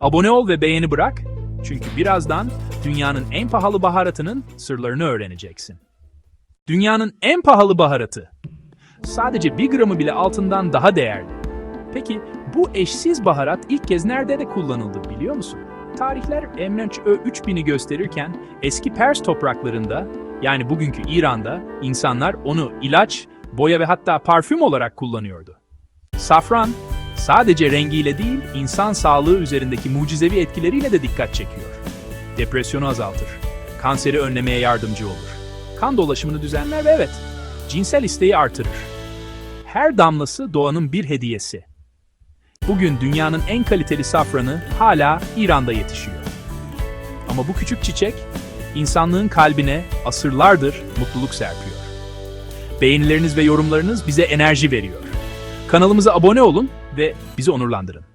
Abone ol ve beğeni bırak. Çünkü birazdan dünyanın en pahalı baharatının sırlarını öğreneceksin. Dünyanın en pahalı baharatı. Sadece bir gramı bile altından daha değerli. Peki bu eşsiz baharat ilk kez nerede de kullanıldı biliyor musun? Tarihler Emrenç Ö 3000'i gösterirken eski Pers topraklarında yani bugünkü İran'da insanlar onu ilaç, boya ve hatta parfüm olarak kullanıyordu. Safran sadece rengiyle değil insan sağlığı üzerindeki mucizevi etkileriyle de dikkat çekiyor. Depresyonu azaltır, kanseri önlemeye yardımcı olur. Kan dolaşımını düzenler ve evet, cinsel isteği artırır. Her damlası doğanın bir hediyesi. Bugün dünyanın en kaliteli safranı hala İran'da yetişiyor. Ama bu küçük çiçek insanlığın kalbine asırlardır mutluluk serpiyor. Beğenileriniz ve yorumlarınız bize enerji veriyor. Kanalımıza abone olun ve bizi onurlandırın.